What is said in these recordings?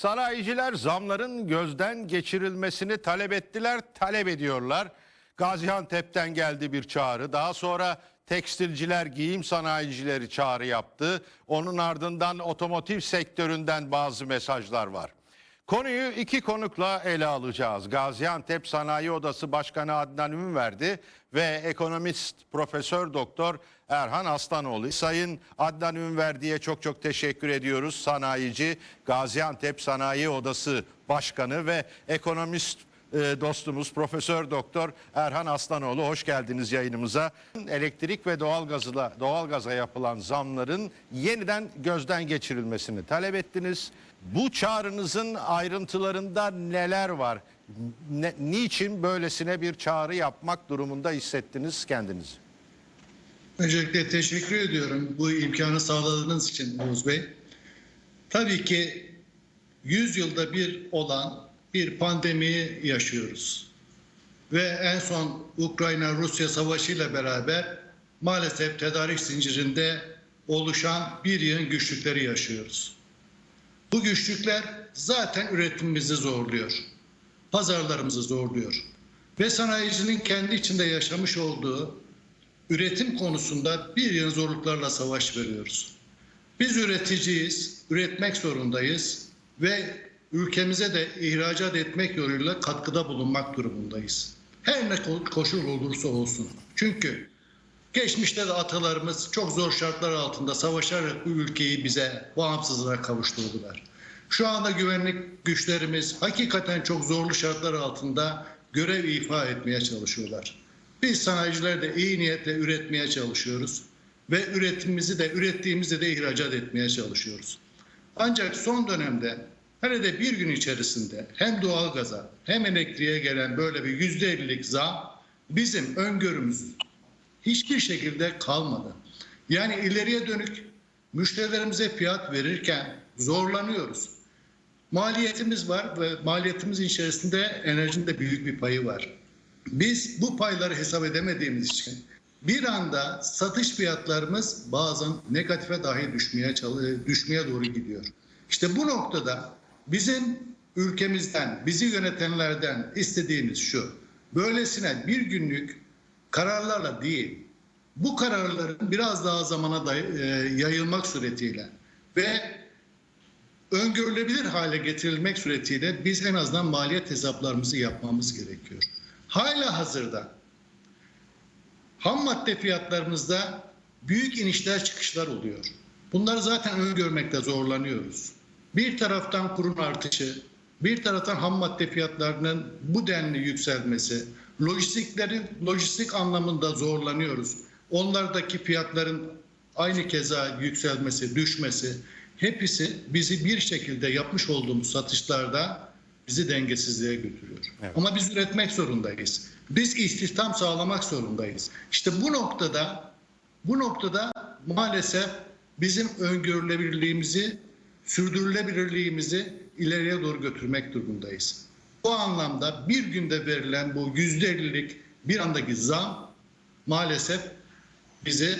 Sanayiciler zamların gözden geçirilmesini talep ettiler, talep ediyorlar. Gaziantep'ten geldi bir çağrı. Daha sonra tekstilciler, giyim sanayicileri çağrı yaptı. Onun ardından otomotiv sektöründen bazı mesajlar var. Konuyu iki konukla ele alacağız. Gaziantep Sanayi Odası Başkanı Adnan Ünverdi ve ekonomist Profesör Doktor Erhan Aslanoğlu. Sayın Adnan Ünverdi'ye çok çok teşekkür ediyoruz. Sanayici Gaziantep Sanayi Odası Başkanı ve ekonomist dostumuz Profesör Doktor Erhan Aslanoğlu hoş geldiniz yayınımıza. Elektrik ve doğalgazla doğalgaza yapılan zamların yeniden gözden geçirilmesini talep ettiniz. Bu çağrınızın ayrıntılarında neler var? Ne, niçin böylesine bir çağrı yapmak durumunda hissettiniz kendinizi? Öncelikle teşekkür ediyorum bu imkanı sağladığınız için Oğuz Bey. Tabii ki 100 yılda bir olan bir pandemiyi yaşıyoruz. Ve en son Ukrayna-Rusya savaşı ile beraber maalesef tedarik zincirinde oluşan bir yığın güçlükleri yaşıyoruz. Bu güçlükler zaten üretimimizi zorluyor. Pazarlarımızı zorluyor. Ve sanayicinin kendi içinde yaşamış olduğu üretim konusunda bir yığın zorluklarla savaş veriyoruz. Biz üreticiyiz, üretmek zorundayız ve ülkemize de ihracat etmek yoluyla katkıda bulunmak durumundayız. Her ne ko- koşul olursa olsun. Çünkü geçmişte de atalarımız çok zor şartlar altında savaşarak bu ülkeyi bize bağımsızlığa kavuşturdular. Şu anda güvenlik güçlerimiz hakikaten çok zorlu şartlar altında görev ifa etmeye çalışıyorlar. Biz sanayiciler de iyi niyetle üretmeye çalışıyoruz ve üretimimizi de ürettiğimizi de ihracat etmeye çalışıyoruz. Ancak son dönemde hele de bir gün içerisinde hem doğalgaza hem elektriğe gelen böyle bir yüzde ellilik zam bizim öngörümüz hiçbir şekilde kalmadı. Yani ileriye dönük müşterilerimize fiyat verirken zorlanıyoruz. Maliyetimiz var ve maliyetimizin içerisinde enerjinin de büyük bir payı var. Biz bu payları hesap edemediğimiz için bir anda satış fiyatlarımız bazen negatife dahi düşmeye düşmeye doğru gidiyor. İşte bu noktada bizim ülkemizden, bizi yönetenlerden istediğimiz şu. Böylesine bir günlük kararlarla değil, bu kararların biraz daha zamana day- e, yayılmak suretiyle ve öngörülebilir hale getirilmek suretiyle biz en azından maliyet hesaplarımızı yapmamız gerekiyor. Hala hazırda ham madde fiyatlarımızda büyük inişler çıkışlar oluyor. Bunları zaten öngörmekte zorlanıyoruz. Bir taraftan kurun artışı, bir taraftan ham madde fiyatlarının bu denli yükselmesi, lojistiklerin lojistik anlamında zorlanıyoruz. Onlardaki fiyatların aynı keza yükselmesi, düşmesi hepsi bizi bir şekilde yapmış olduğumuz satışlarda bizi dengesizliğe götürüyor. Evet. Ama biz üretmek zorundayız. Biz istihdam sağlamak zorundayız. İşte bu noktada bu noktada maalesef bizim öngörülebilirliğimizi, sürdürülebilirliğimizi ileriye doğru götürmek durumundayız. Bu anlamda bir günde verilen bu yüzde ellilik bir andaki zam maalesef bizi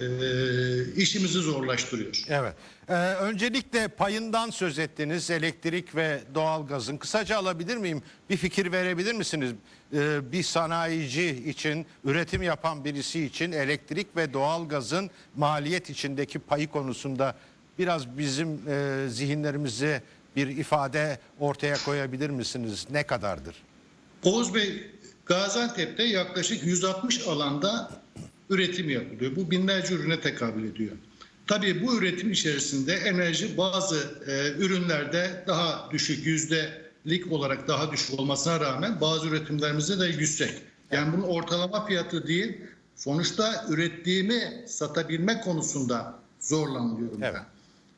e, işimizi zorlaştırıyor. Evet. Ee, öncelikle payından söz ettiniz elektrik ve doğalgazın. Kısaca alabilir miyim? Bir fikir verebilir misiniz? Ee, bir sanayici için, üretim yapan birisi için elektrik ve doğalgazın maliyet içindeki payı konusunda biraz bizim e, zihinlerimize bir ifade ortaya koyabilir misiniz? Ne kadardır? Oğuz Bey, Gaziantep'te yaklaşık 160 alanda üretim yapılıyor. Bu binlerce ürüne tekabül ediyor. Tabii bu üretim içerisinde enerji bazı e, ürünlerde daha düşük yüzdelik olarak daha düşük olmasına rağmen bazı üretimlerimizde de yüksek. Yani bunun ortalama fiyatı değil, sonuçta ürettiğimi satabilme konusunda zorlanıyorum Evet. ben.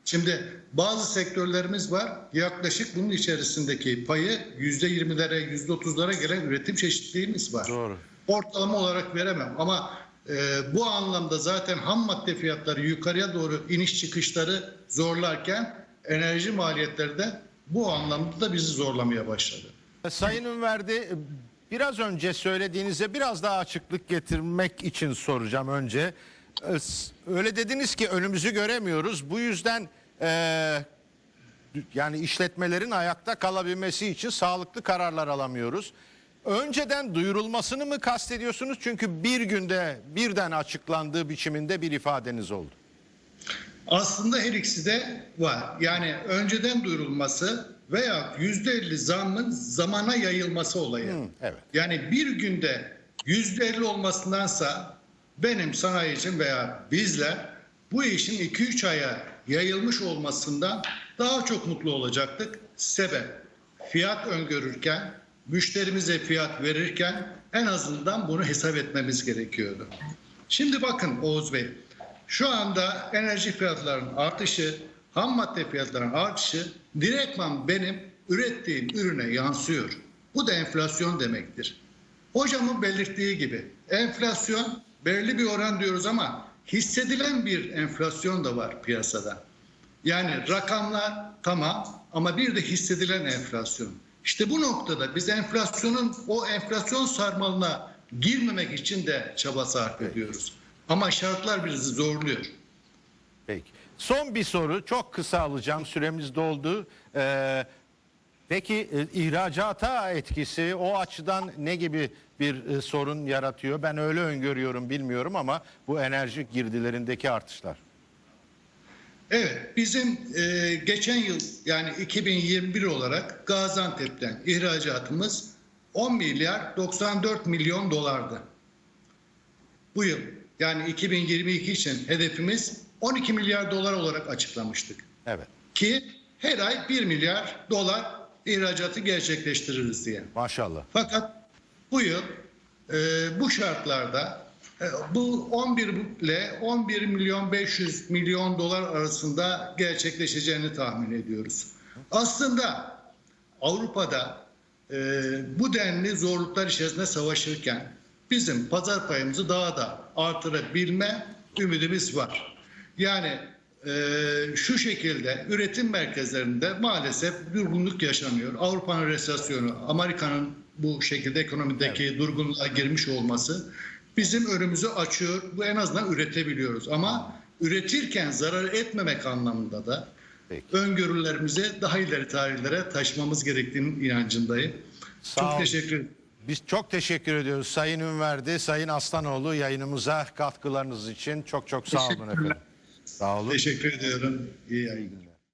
Şimdi bazı sektörlerimiz var yaklaşık bunun içerisindeki payı yüzde yirmilere yüzde otuzlara gelen üretim çeşitliliğimiz var. Doğru. Ortalama olarak veremem ama e, bu anlamda zaten ham madde fiyatları yukarıya doğru iniş çıkışları zorlarken enerji maliyetleri de bu anlamda da bizi zorlamaya başladı. Sayın Ünverdi biraz önce söylediğinize biraz daha açıklık getirmek için soracağım önce. Ee, Öyle dediniz ki önümüzü göremiyoruz. Bu yüzden e, yani işletmelerin ayakta kalabilmesi için sağlıklı kararlar alamıyoruz. Önceden duyurulmasını mı kastediyorsunuz? Çünkü bir günde birden açıklandığı biçiminde bir ifadeniz oldu. Aslında her ikisi de var. Yani önceden duyurulması veya %50 zammın zamana yayılması olayı. evet. Yani bir günde %50 olmasındansa benim sanayicim veya bizler bu işin 2-3 aya yayılmış olmasından daha çok mutlu olacaktık. Sebep fiyat öngörürken, müşterimize fiyat verirken en azından bunu hesap etmemiz gerekiyordu. Şimdi bakın Oğuz Bey, şu anda enerji fiyatlarının artışı, ham madde fiyatlarının artışı direktman benim ürettiğim ürüne yansıyor. Bu da enflasyon demektir. Hocamın belirttiği gibi enflasyon belirli bir oran diyoruz ama hissedilen bir enflasyon da var piyasada. Yani rakamlar tamam ama bir de hissedilen enflasyon. İşte bu noktada biz enflasyonun o enflasyon sarmalına girmemek için de çaba sarf ediyoruz. Ama şartlar bizi zorluyor. Peki. Son bir soru çok kısa alacağım süremiz doldu. Ee, peki e, ihracata etkisi o açıdan ne gibi bir e, sorun yaratıyor? Ben öyle öngörüyorum bilmiyorum ama bu enerji girdilerindeki artışlar. Evet, bizim e, geçen yıl yani 2021 olarak Gaziantep'ten ihracatımız 10 milyar 94 milyon dolardı. Bu yıl yani 2022 için hedefimiz 12 milyar dolar olarak açıklamıştık. Evet Ki her ay 1 milyar dolar ihracatı gerçekleştiririz diye. maşallah. Fakat bu yıl e, bu şartlarda e, bu 11 ile 11 milyon 500 milyon dolar arasında gerçekleşeceğini tahmin ediyoruz. Aslında Avrupa'da e, bu denli zorluklar içerisinde savaşırken bizim pazar payımızı daha da artırabilme ümidimiz var. Yani e, şu şekilde üretim merkezlerinde maalesef durgunluk yaşanıyor. Avrupa'nın resesyonu, Amerika'nın bu şekilde ekonomideki durgunluğa girmiş olması bizim önümüzü açıyor. Bu en azından üretebiliyoruz. Ama üretirken zarar etmemek anlamında da Peki. öngörülerimizi daha ileri tarihlere taşımamız gerektiğinin inancındayım. Sağ Çok teşekkür ederim. Biz çok teşekkür ediyoruz Sayın Ünverdi, Sayın Aslanoğlu yayınımıza katkılarınız için çok çok sağ olun efendim. Sağ olun. Teşekkür ediyorum. İyi yayınlar.